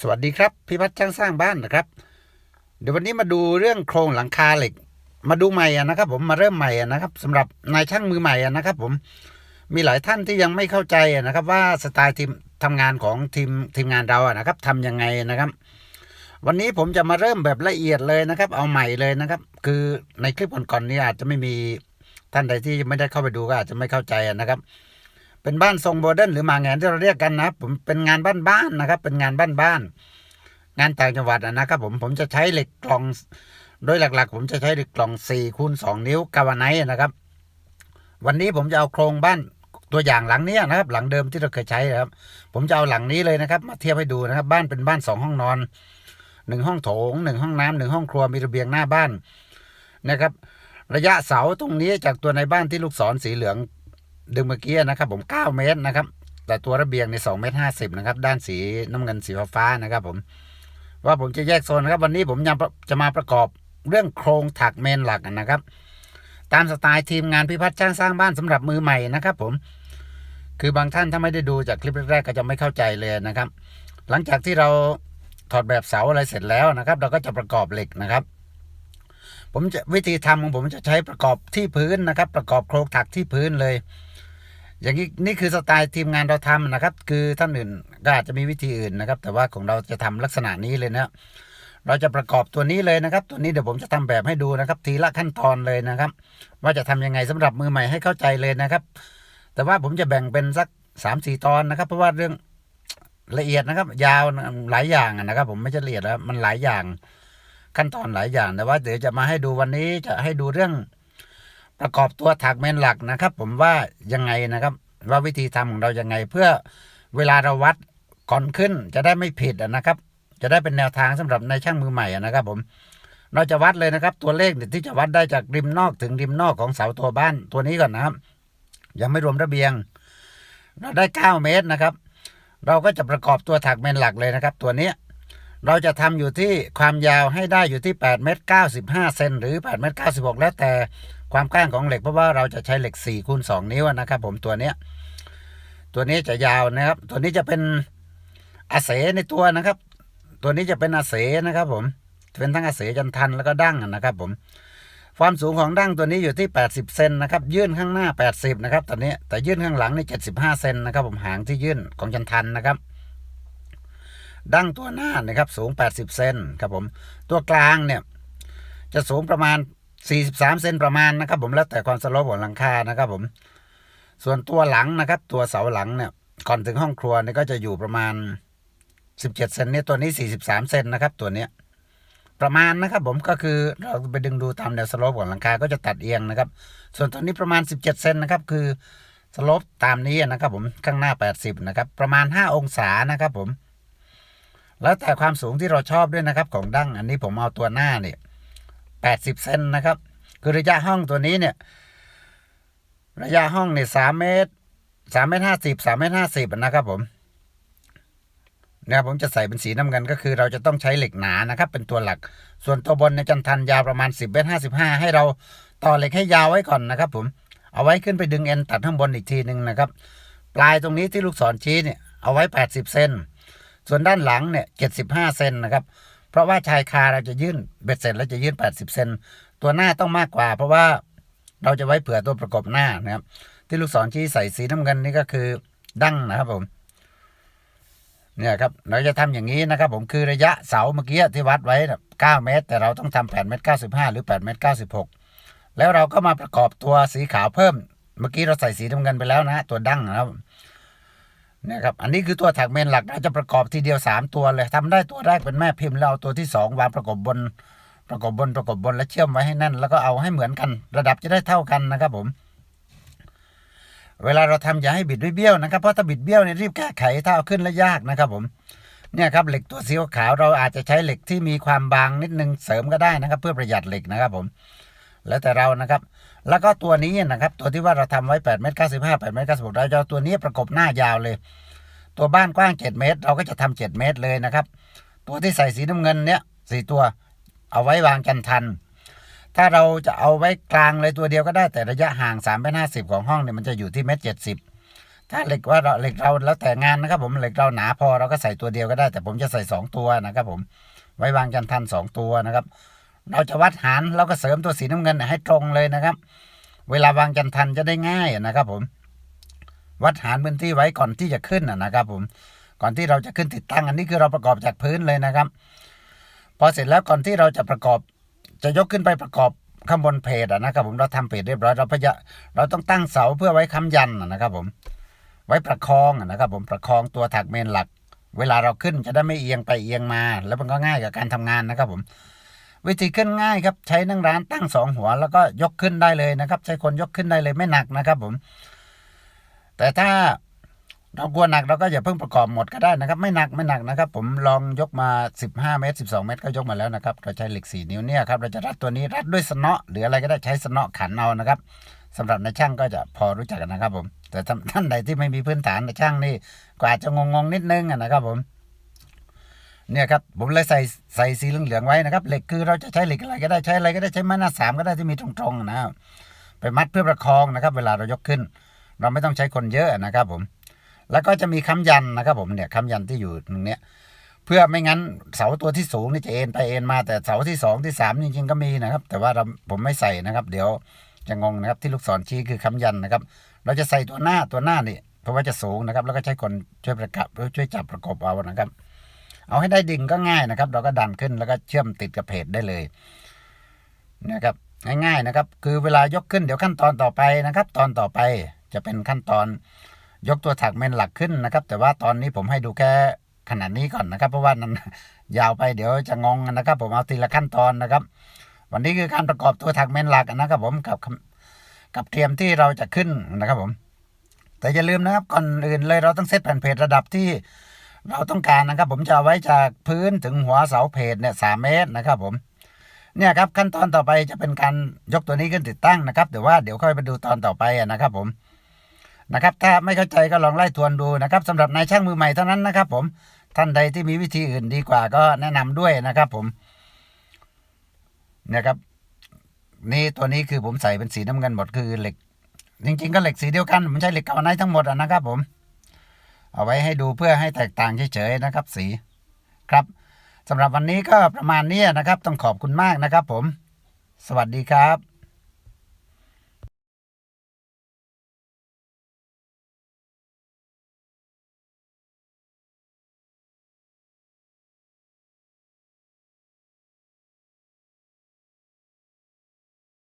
สวัสดีครับพี่พัฒน์ช่างสร้างบ้านนะครับ เดี๋ยววันนี้มาดูเรื่องโครงหลังคาเหล็ก มาดูใหม่อะนะครับ ผมมาเริ่มใหม่อะนะครับสำหรับนายช่างมือใหม่อะนะครับ ผมมีหลายท่านที่ยังไม่เข้าใจอะนะครับ ว่าสไตล์ทีมทำงานของทีมทีมงานเราอะนะครับทำยังไงนะครับ วันนี้ผมจะมาเริ่มแบบละเอียดเลยนะครับ เอาใหม่เลยนะครับ คือในคลิปก่อนๆนี้อาจจะไม่มีท่านใดที่ไม่ได้เข้าไปดูก็อาจจะไม่เข้าใจนะครับ เป็นบ้านทรงโมเดิร์นหรือหมาแงนที่เราเรียกกันนะผมเป็นงานบ้านๆนะครับ เป็นงานบ้านๆงานต่างจังหวัดนะครับ ผมผมจะใช้เหล็กกล่อง โดยหลักๆ ผมจะใช้เหล็กกล่อง4คูณ2นิ้วกาวาไนท์นะครับ วันนี้ผมจะเอาโครงบ้านตัวอย่างหลังนี้นะครับ หลังเดิมที่เราเคยใช้นะครับ ผมจะเอาหลังนี้เลยนะครับ มาเทียบให้ดูนะครับ บ้านเป็นบ้านสองห้องนอนหนึ่งห้องโถงหนึ่งห้องน้ำหนึ่งห้องครัวมีระเบียงหน้าบ้านนะครับ ระยะเสาตรงนี้จากตัวในบ้านที่ลูกศรสีเหลือง ดึงเมื่อกี้นะครับ ผม 9 เมตรนะครับ แต่ตัวระเบียงใน2เมตร50นะครับ ด้านสีน้ำเงินสีฟ้านะครับ ผม ว่าผมจะแยกโซนนะครับ วันนี้ผมยังจะมาประกอบเรื่องโครงถักเมนหลักนะครับ ตามสไตล์ทีมงานพิพัฒน์ช่างสร้างบ้านสำหรับมือใหม่นะครับ ผม คือบางท่านถ้าไม่ได้ดูจากคลิปแรกๆก็จะไม่เข้าใจเลยนะครับ หลังจากที่เราถอดแบบเสาอะไรเสร็จแล้วนะครับ เราก็จะประกอบเหล็กนะครับ ผมจะวิธีทำของผมจะใช้ประกอบที่พื้นนะครับ ประกอบโครงถักที่พื้นเลย อย่างนี้นี่คือสไตล์ทีมงานเราทำนะครับ คือท่านอื่นก็อาจจะมีวิธีอื่นนะครับ แต่ว่าของเราจะทำลักษณะนี้เลยนะเราจะประกอบตัวนี้เลยนะครับ ตัวนี้เดี๋ยวผมจะทำแบบให้ดูนะครับ ทีละขั้นตอนเลยนะครับ ว่าจะทำยังไงสำหรับมือใหม่ให้เข้าใจเลยนะครับ แต่ว่าผมจะแบ่งเป็นสักสามสี่ตอนนะครับ เพราะว่าเรื่องละเอียดนะครับ ยาวหลายอย่างนะครับ ผมไม่ใช่ละเอียดแล้วมันหลายอย่างขั้นตอนหลายอย่างแต่ว่าเดี๋ยวจะมาให้ดูวันนี้จะให้ดูเรื่อง ประกอบตัวถักเมนหลักนะครับ ผมว่ายังไงนะครับ ว่าวิธีทำของเรายังไง เพื่อเวลาเราวัดก่อนขึ้นจะได้ไม่ผิดนะครับ จะได้เป็นแนวทางสำหรับในช่างมือใหม่นะครับผมเราจะวัดเลยนะครับ ตัวเลขที่จะวัดได้จากริมนอกถึงริมนอกของเสาตัวบ้านตัวนี้ก่อนนะครับ ยังไม่รวมระเบียง เราได้ 9 เมตรนะครับ เราก็จะประกอบตัวถักเมนหลักเลยนะครับ ตัวนี้เราจะทำอยู่ที่ความยาวให้ได้อยู่ที่ 8 เมตร 95 เซนหรือ 8 เมตร 96 แล้วแต่ ความกว้างของเหล็กเพราะว่าเราจะใช้เหล็ก4คูณ2นิ้วนะครับ ผมตัวเนี้ยตัวนี้จะยาวนะครับ ตัวนี้จะเป็นอาเสในตัวนะครับ ตัวนี้จะเป็นอาเสนะครับ ผมเป็นทั้งอาเสจันทันแล้วก็ดั้งนะครับ ผม ความสูงของดั้งตัวนี้อยู่ที่ 80เซนนะครับ ยื่นข้างหน้า 80 นะครับตอนนี้แต่ยื่นข้างหลังนี่75เซนนะครับ ผมหางที่ยื่นของจันทันนะครับดั้งตัวหน้านะครับสูง 80 เซนครับผม ตัวกลางเนี่ย จะสูงประมาณ 43 เซนประมาณนะครับ ผมแล้วแต่ความสโลปของหลังคานะครับ ผม ส่วนตัวหลังนะครับ ตัวเสาหลังเนี่ยก่อนถึงห้องครัวเนี่ยก็จะอยู่ประมาณ 17 เซนเนี่ยตัวนี้ 43 เซนนะครับ ตัวเนี้ยประมาณนะครับ ผมก็คือเราไปดึงดูตามแนวสโลปของหลังคาก็จะตัดเอียงนะครับ ส่วนตัวนี้ประมาณ 17 เซนนะครับ คือสโลปตามนี้นะครับ ผมข้างหน้า 80 นะครับ ประมาณ 5 องศานะครับ ผม แล้วแต่ความสูงที่เราชอบด้วยนะครับ ของดั้งอันนี้ผมเอาตัวหน้าเนี่ย 80 เซนนะครับ คือระยะห้องตัวนี้เนี่ย ระยะห้องเนี่ยสามเมตรสามเมตรห้าสิบสามเมตรห้าสิบนะครับผมเนี่ยผมจะใส่เป็นสีน้ำเงินก็คือเราจะต้องใช้เหล็กหนานะครับ เป็นตัวหลัก ส่วนตัวบนในจันทันยาวประมาณสิบเมตรห้าสิบห้าให้เราต่อเหล็กให้ยาวไว้ก่อนนะครับ ผม เอาไว้ขึ้นไปดึงเอ็นตัดข้างบนอีกทีหนึ่งนะครับ ปลายตรงนี้ที่ลูกศรชี้เนี่ยเอาไว้แปดสิบเซนส่วนด้านหลังเนี่ยเจ็ดสิบห้าเซนนะครับ เพราะว่าชายคาเราจะยื่นเบ็ดเสร็จแล้วจะยื่นแปดสิบเซนตัวหน้าต้องมากกว่า เพราะว่าเราจะไว้เผื่อตัวประกบหน้านะครับ ที่ลูกศรชี้ใส่สีน้ำเงินนี่ก็คือดั้งนะครับผมเนี่ยครับเราจะทำอย่างนี้นะครับ ผมคือระยะเสาเมื่อกี้ที่วัดไว้เก้าเมตร แต่เราต้องทำแปดเมตรเก้าสิบห้าหรือแปดเมตรเก้าสิบหกแล้วเราก็มาประกอบตัวสีขาวเพิ่ม เมื่อกี้เราใส่สีน้ำเงินไปแล้วนะ ตัวดั้งนะครับ นี่ยครับอันนี้คือตัวถักเมนหลักเราจะประกอบทีเดียวสามตัวเลยทำได้ตัวแรกเป็นแม่พิมพ์แล้วเอาตัวที่สองวางประกบบน ประกบบนประกบบนแล้วเชื่อมไว้ให้แน่น แล้วก็เอาให้เหมือนกัน ระดับจะได้เท่ากันนะครับผม เวลาเราทำอย่าให้บิดเบี้ยวนะครับเพราะถ้าบิดเบี้ยวเนี่ยรีบแก้ไขถ้าเอาขึ้นแล้วยากนะครับผมเนี่ยครับเหล็กตัวสีขาวเราอาจจะใช้เหล็กที่มีความบางนิดนึงเสริมก็ได้นะครับ เพื่อประหยัดเหล็กนะครับผม แล้วแต่เรานะครับ แล้วก็ตัวนี้นะครับ ตัวที่ว่าเราทำไว้8เมตร95 8เมตร96เราจะเอาตัวนี้ประกบหน้ายาวเลย ตัวบ้านกว้าง 7 เมตร เราก็จะทำ7เมตรเลยนะครับ ตัวที่ใส่สีน้ำเงินเนี่ยสี่ตัวเอาไว้วางจันทัน ถ้าเราจะเอาไว้กลางเลยตัวเดียวก็ได้แต่ระยะห่าง3เมตร50ของห้องเนี่ยมันจะอยู่ที่เมตร70ถ้าเหล็กว่าเราเหล็กเราแล้วแต่งานนะครับ ผมเหล็กเราหนาพอเราก็ใส่ตัวเดียวก็ได้ แต่ผมจะใส่สองตัวนะครับ ผมไว้วางจันทันสองตัวนะครับ เราจะวัดหารเราก็เสริมตัวสีน้ำเงินให้ตรงเลยนะครับ เวลาวางจันทันจะได้ง่ายนะครับผม วัดหารพื้นที่ไว้ก่อนที่จะขึ้นนะครับผมก่อนที่เราจะขึ้นติดตั้งอันนี้คือเราประกอบจากพื้นเลยนะครับ พอเสร็จแล้วก่อนที่เราจะประกอบ จะยกขึ้นไปประกอบข้างบนเพจนะครับผมเราทำเพจเรียบร้อยเราพยาเราต้องตั้งเสาเพื่อไว้ค้ำยันนะครับผม ไว้ประคองนะครับ ผมประคองตัวถักเมนหลัก เวลาเราขึ้นจะได้ไม่เอียงไปเอียงมา แล้วมันก็ง่ายกับการทำงานนะครับผม วิธีขึ้นง่ายครับใช้นั่งร้านตั้งสองหัว แล้วก็ยกขึ้นได้เลยนะครับ ใช้คนยกขึ้นได้เลยไม่หนักนะครับผม แต่ถ้าเรากลัวหนักเราก็อย่าเพิ่งประกอบหมดก็ได้นะครับ ไม่หนักไม่หนักนะครับ ผมลองยกมา 15 เมตร 12 เมตรก็ยกมาแล้วนะครับเราใช้เหล็ก 4 นิ้วเนี่ยครับเราจะรัดตัวนี้รัดด้วยสนาะหรืออะไรก็ได้ใช้สนาะขันเอานะครับสำหรับในช่างก็จะพอรู้จักกันนะครับผม แต่ท่านใดที่ไม่มีพื้นฐานในช่างนี่ก็อาจจะงงๆนิดนึงนะครับผม เนี่ยครับผมเลยใส่ใส่สีเหลืองๆไว้นะครับเหล็กคือเราจะใช้เหล็กอะไรก็ได้ใช้อะไรก็ได้ใช้ไม้หน้าสามก็ได้ที่มีตรงๆนะครับไปมัดเพื่อประคองนะครับ เวลาเรายกขึ้น เราไม่ต้องใช้คนเยอะนะครับผมแล้วก็จะมีค้ำยันนะครับ ผมเนี่ยค้ำยันที่อยู่ตรงเนี้ยเพื่อไม่งั้นเสาตัวที่สูงนี่จะเอ็นไปเอ็นมาแต่เสาที่สองที่สามจริงๆก็มีนะครับ แต่ว่าเราผมไม่ใส่นะครับ เดี๋ยวจะงงนะครับที่ลูกศรชี้คือค้ำยันนะครับ เราจะใส่ตัวหน้าตัวหน้านี่เพราะว่าจะสูงนะครับ แล้วก็ใช้คนช่วยประกับช่วยจับประกบเอานะครับ เอาให้ได้ดิงก็ง่ายนะครับ เราก็ดันขึ้นแล้วก็เชื่อมติดกับเพจได้เลยนะครับง่ายๆนะครับ คือเวลายกขึ้นเดี๋ยวขั้นตอนต่อไปนะครับ ตอนต่อไปจะเป็นขั้นตอนยกตัวถักเมนหลักขึ้นนะครับ แต่ว่าตอนนี้ผมให้ดูแค่ขนาดนี้ก่อนนะครับ เพราะว่านั้นยาวไปเดี๋ยวจะงงนะครับ ผมเอาทีละขั้นตอนนะครับ วันนี้คือการประกอบตัวถักเมนหลักนะครับ ผมกับกับเตรียมที่เราจะขึ้นนะครับผม แต่อย่าลืมนะครับก่อนอื่นเลยเราต้องเซตแผ่นเพจระดับที่ เราต้องการนะครับ ผมจะไว้จากพื้นถึงหัวเสาเพจเนี่ยสามเมตรนะครับผมเนี่ยครับขั้นตอนต่อไปจะเป็นการยกตัวนี้ขึ้นติดตั้งนะครับแต่ว่าเดี๋ยวค่อยไปดูตอนต่อไปอะนะครับผมนะครับถ้าไม่เข้าใจก็ลองไล่ทวนดูนะครับสำหรับนายช่างมือใหม่เท่านั้นนะครับ ผมท่านใดที่มีวิธีอื่นดีกว่าก็แนะนำด้วยนะครับ ผมเนี่ยครับ นี่ตัวนี้คือผมใส่เป็นสีน้ำเงินหมดคือเหล็ก จริง ๆ ก็เหล็กสีเดียวกันผมใช้เหล็กเกาไนท์ทั้งหมดอะนะครับผม เอาไว้ให้ดูเพื่อให้แตกต่างเฉยๆนะครับสีครับสำหรับวันนี้ก็ประมาณนี้นะครับ ต้องขอบคุณมากนะครับผม สวัสดีครับ